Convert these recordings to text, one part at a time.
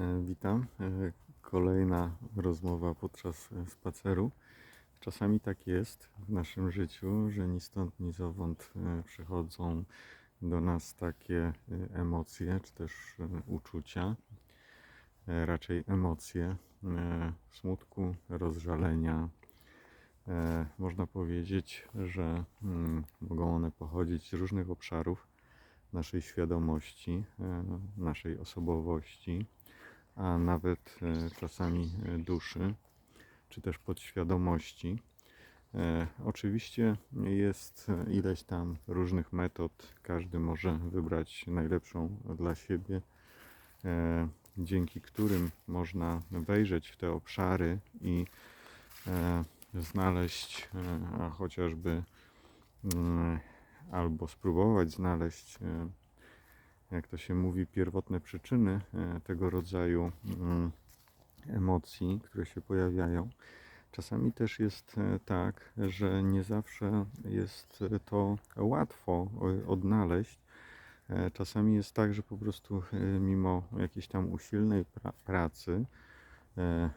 E, Witam. E, Kolejna rozmowa podczas e, spaceru. Czasami tak jest w naszym życiu, że ni stąd, ni zowąd przychodzą do nas takie emocje, czy też uczucia, raczej emocje smutku, rozżalenia. Można powiedzieć, że mm, mogą one pochodzić z różnych obszarów naszej świadomości, naszej osobowości a nawet e, czasami e, duszy, czy też podświadomości. E, Oczywiście jest ileś tam różnych metod, każdy może wybrać najlepszą dla siebie, dzięki którym można wejrzeć w te obszary i znaleźć, chociażby mm, albo spróbować znaleźć jak to się mówi, pierwotne przyczyny e, tego rodzaju mm, emocji, które się pojawiają. Czasami też jest e, tak, że nie zawsze jest e, to łatwo odnaleźć. Czasami jest tak, że po prostu mimo jakiejś tam usilnej pra- pracy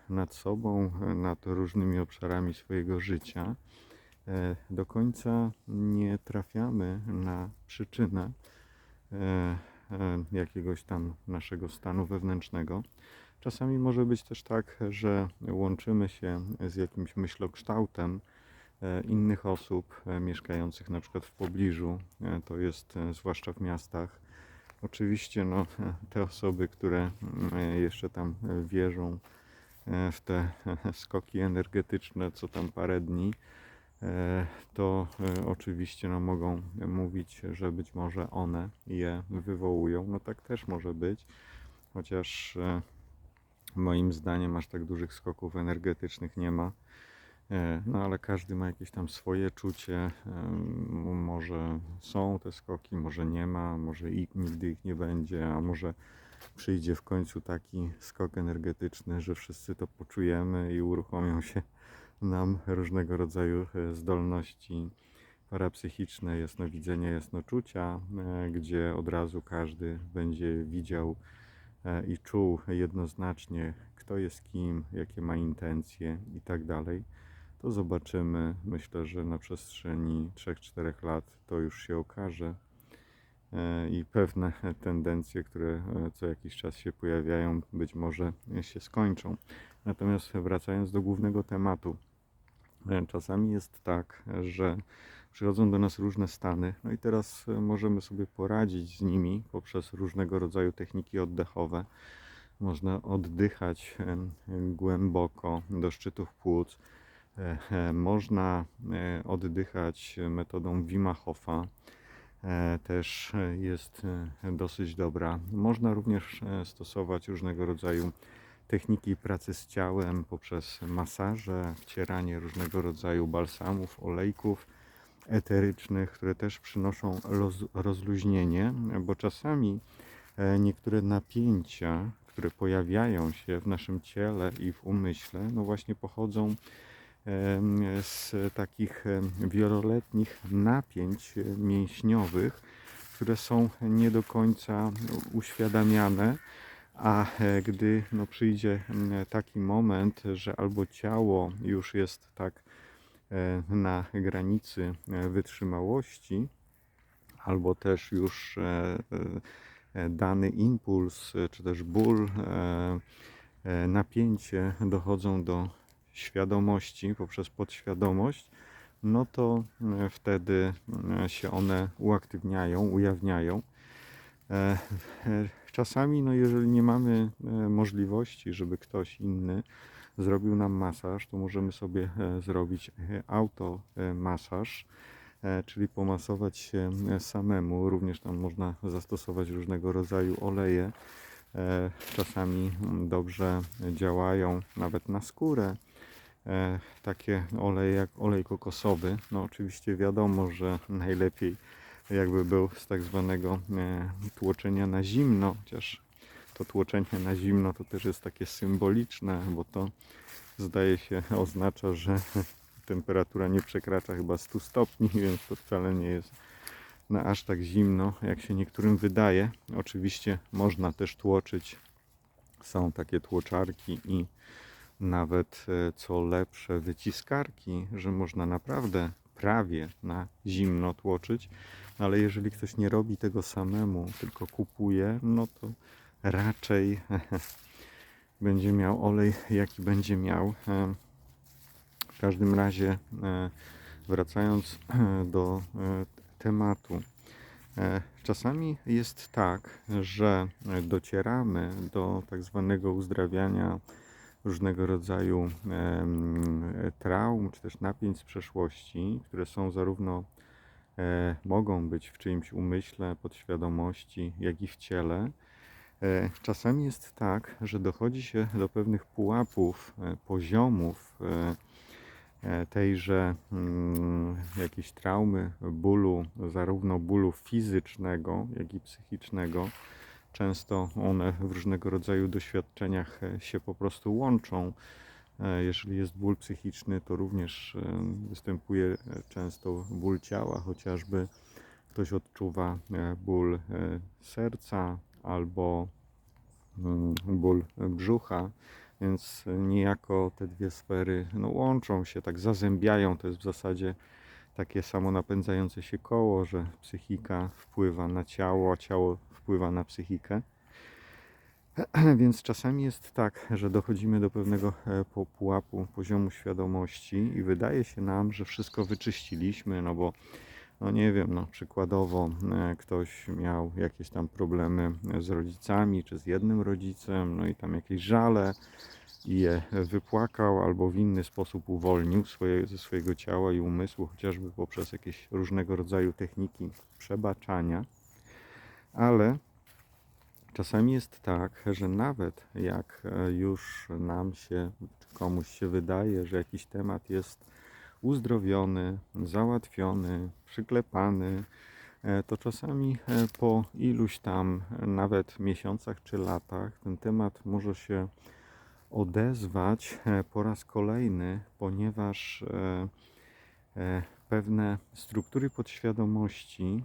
nad sobą, nad różnymi obszarami swojego życia, do końca nie trafiamy na przyczynę jakiegoś tam naszego stanu wewnętrznego. Czasami może być też tak, że łączymy się z jakimś myślokształtem e, innych osób e, mieszkających na przykład w pobliżu. E, To jest e, zwłaszcza w miastach. Oczywiście no, te osoby, które mm, e, jeszcze tam e, wierzą e, w te skoki energetyczne co tam parę dni, e, to e, oczywiście no, mogą mówić, że być może one je wywołują. No tak też może być, chociaż e, moim zdaniem aż tak dużych skoków energetycznych nie ma. E, No ale każdy ma jakieś tam swoje czucie. Może są te skoki, może nie ma, może i nigdy ich nie będzie, a może przyjdzie w końcu taki skok energetyczny, że wszyscy to poczujemy i uruchomią się nam różnego rodzaju e, zdolności parapsychiczne, jasnowidzenia, jasnoczucia, e, gdzie od razu każdy będzie widział e, i czuł jednoznacznie, kto jest kim, jakie ma intencje i tak dalej. To zobaczymy. Myślę, że na przestrzeni 3-4 lat to już się okaże i pewne tendencje, które co jakiś czas się pojawiają, być może się skończą. Natomiast wracając do głównego tematu, czasami jest tak, że przychodzą do nas różne stany, no i teraz e, możemy sobie poradzić z nimi poprzez różnego rodzaju techniki oddechowe. Można oddychać głęboko do szczytów płuc. E, e, Można oddychać metodą Wima Hofa. Też jest dosyć dobra. Można również stosować różnego rodzaju techniki pracy z ciałem poprzez masaże, wcieranie różnego rodzaju balsamów, olejków eterycznych, które też przynoszą roz, rozluźnienie, bo czasami e, niektóre napięcia, które pojawiają się w naszym ciele i w umyśle, no właśnie pochodzą z takich wieloletnich napięć mięśniowych, które są nie do końca uświadamiane, a e, gdy no, przyjdzie m, taki moment, że albo ciało już jest tak e, na granicy e, wytrzymałości, albo też już dany impuls, czy też ból, napięcie dochodzą do świadomości poprzez podświadomość, no to e, wtedy e, się one uaktywniają, ujawniają. Czasami, no jeżeli nie mamy e, możliwości, żeby ktoś inny zrobił nam masaż, to możemy sobie e, zrobić e, automasaż, czyli pomasować się samemu. Również tam można zastosować różnego rodzaju oleje. Czasami mm, dobrze działają nawet na skórę. Takie oleje jak olej kokosowy. No oczywiście wiadomo, że najlepiej jakby był z tak zwanego e, tłoczenia na zimno, chociaż to tłoczenie na zimno to też jest takie symboliczne, bo to zdaje się oznacza, że temperatura nie przekracza chyba 100 stopni, więc to wcale nie jest na aż tak zimno, jak się niektórym wydaje. Oczywiście można też tłoczyć Są takie tłoczarki i nawet e, co lepsze wyciskarki, że można naprawdę prawie na zimno tłoczyć, ale jeżeli ktoś nie robi tego samemu, tylko kupuje, no to raczej będzie miał olej, jaki będzie miał. W każdym razie, e, wracając e, do e, tematu, czasami jest tak, że docieramy do tak zwanego uzdrawiania różnego rodzaju traum czy też napięć z przeszłości, które są zarówno e, mogą być w czyimś umyśle, podświadomości, jak i w ciele. E, Czasami jest tak, że dochodzi się do pewnych pułapów, e, poziomów tejże mm, jakiejś traumy, bólu, zarówno bólu fizycznego, jak i psychicznego. Często one w różnego rodzaju doświadczeniach e, się po prostu łączą. E, Jeżeli jest ból psychiczny, to również e, występuje często ból ciała, chociażby ktoś odczuwa ból serca albo mm, ból brzucha, więc niejako te dwie sfery no, łączą się, tak zazębiają. To jest w zasadzie takie samo napędzające się koło, że psychika wpływa na ciało, a ciało wpływa na psychikę. Więc czasami jest tak, że dochodzimy do pewnego e, pułapu, poziomu świadomości i wydaje się nam, że wszystko wyczyściliśmy, no bo no nie wiem, no przykładowo e, ktoś miał jakieś tam problemy z rodzicami czy z jednym rodzicem, no i tam jakieś żale i je wypłakał albo w inny sposób uwolnił swoje, ze swojego ciała i umysłu, chociażby poprzez jakieś różnego rodzaju techniki przebaczania. Ale czasami jest tak, że nawet jak e, już nam się, czy komuś się wydaje, że jakiś temat jest uzdrowiony, załatwiony, przyklepany, e, to czasami e, po iluś tam nawet miesiącach czy latach ten temat może się odezwać e, po raz kolejny, ponieważ e, e, pewne struktury podświadomości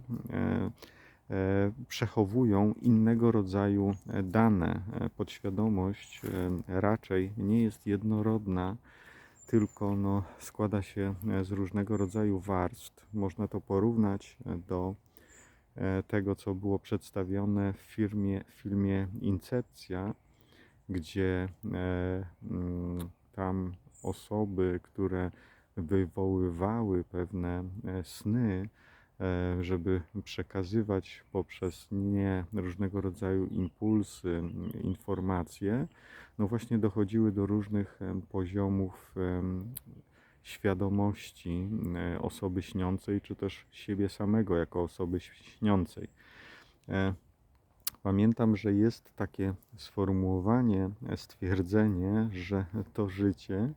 przechowują innego rodzaju dane. Podświadomość raczej nie jest jednorodna, tylko no, składa się z różnego rodzaju warstw. Można to porównać do tego, co było przedstawione w, firmie, w filmie Incepcja, gdzie e, mm, tam osoby, które wywoływały pewne e, sny, e, żeby przekazywać poprzez nie różnego rodzaju impulsy, m, informacje, no właśnie dochodziły do różnych poziomów świadomości osoby śniącej, czy też siebie samego jako osoby śniącej. Pamiętam, że jest takie sformułowanie, stwierdzenie, że to życie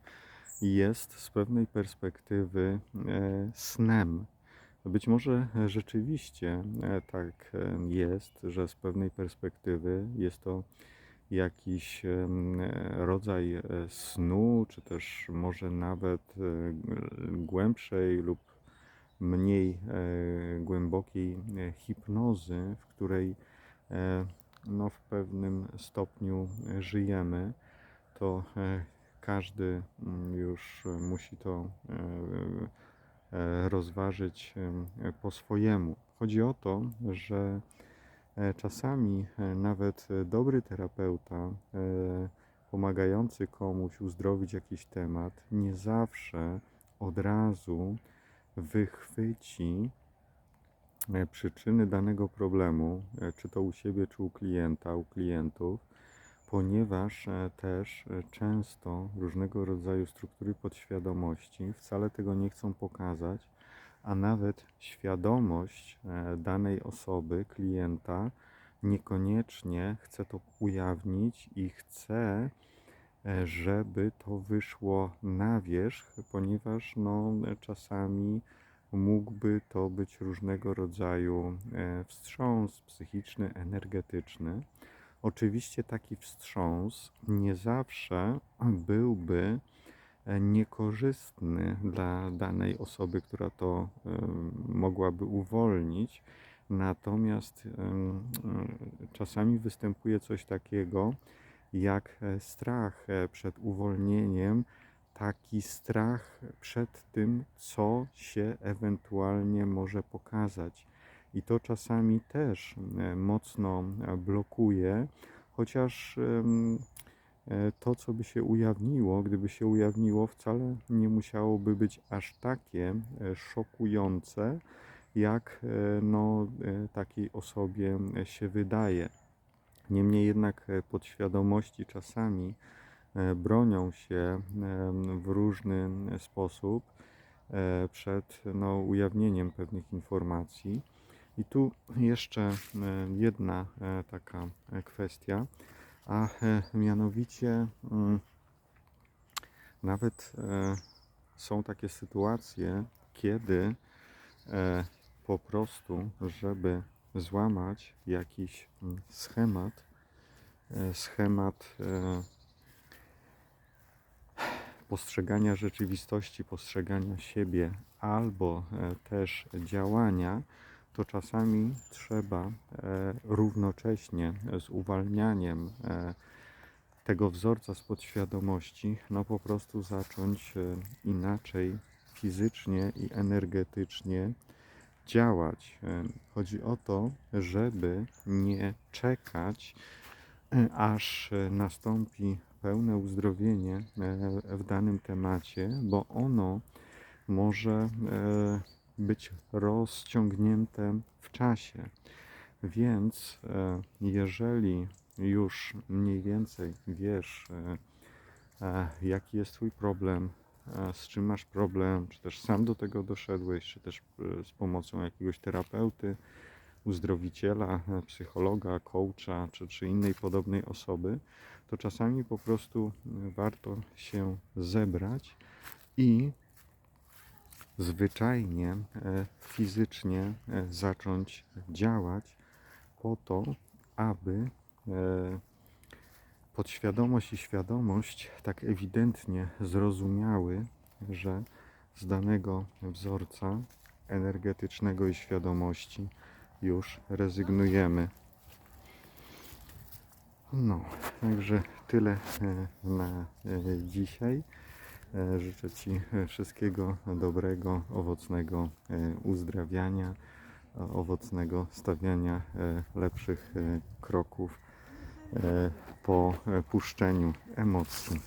jest z pewnej perspektywy e, snem. Być może rzeczywiście e, tak e, jest, że z pewnej perspektywy jest to jakiś rodzaj snu, czy też może nawet głębszej lub mniej głębokiej hipnozy, w której no, w pewnym stopniu e, żyjemy, to e, każdy mm, już e, musi to e, e, rozważyć e, po swojemu. Chodzi o to, że e, czasami e, nawet e, dobry terapeuta, e, pomagający komuś uzdrowić jakiś temat, nie zawsze od razu wychwyci e, przyczyny danego problemu, e, czy to u siebie, czy u klienta, u klientów, ponieważ e, też e, często różnego rodzaju struktury podświadomości wcale tego nie chcą pokazać, a nawet świadomość e, danej osoby, klienta, niekoniecznie chce to ujawnić i chce, e, żeby to wyszło na wierzch, ponieważ no, czasami mógłby to być różnego rodzaju e, wstrząs psychiczny, energetyczny. Oczywiście taki wstrząs nie zawsze byłby e, niekorzystny dla danej osoby, która to em, mogłaby uwolnić. Natomiast e, czasami występuje coś takiego, jak e, strach e, przed uwolnieniem, taki strach przed tym, co się ewentualnie może pokazać. I to czasami też e, mocno blokuje, chociaż e, to, co by się ujawniło, gdyby się ujawniło, wcale nie musiałoby być aż takie e, szokujące, jak no, takiej osobie się wydaje. Niemniej jednak podświadomości czasami bronią się em, w różny sposób e, przed no, ujawnieniem pewnych informacji. I tu jeszcze e, jedna e, taka e, kwestia, a e, mianowicie mm, nawet e, są takie sytuacje, kiedy e, po prostu, żeby złamać jakiś mm, schemat, e, schemat e, postrzegania rzeczywistości, postrzegania siebie albo e, też działania, to czasami trzeba e, równocześnie z uwalnianiem e, tego wzorca z podświadomości, no po prostu zacząć inaczej fizycznie i energetycznie działać. Chodzi o to, żeby nie czekać, aż nastąpi pełne uzdrowienie e, w danym temacie, bo ono może e, być rozciągnięte w czasie. Więc e, jeżeli już mniej więcej wiesz, jaki jest Twój problem, z czym masz problem, czy też sam do tego doszedłeś, czy też z pomocą jakiegoś terapeuty, uzdrowiciela, psychologa, coacha, czy, czy innej podobnej osoby, to czasami po prostu e, warto się zebrać i zwyczajnie, e, fizycznie e, zacząć działać po to, aby podświadomość i świadomość tak ewidentnie zrozumiały, że z danego wzorca energetycznego i świadomości już rezygnujemy. No, także tyle e, na e, dzisiaj. E, Życzę Ci wszystkiego dobrego, owocnego uzdrawiania, owocnego stawiania lepszych kroków po puszczeniu emocji.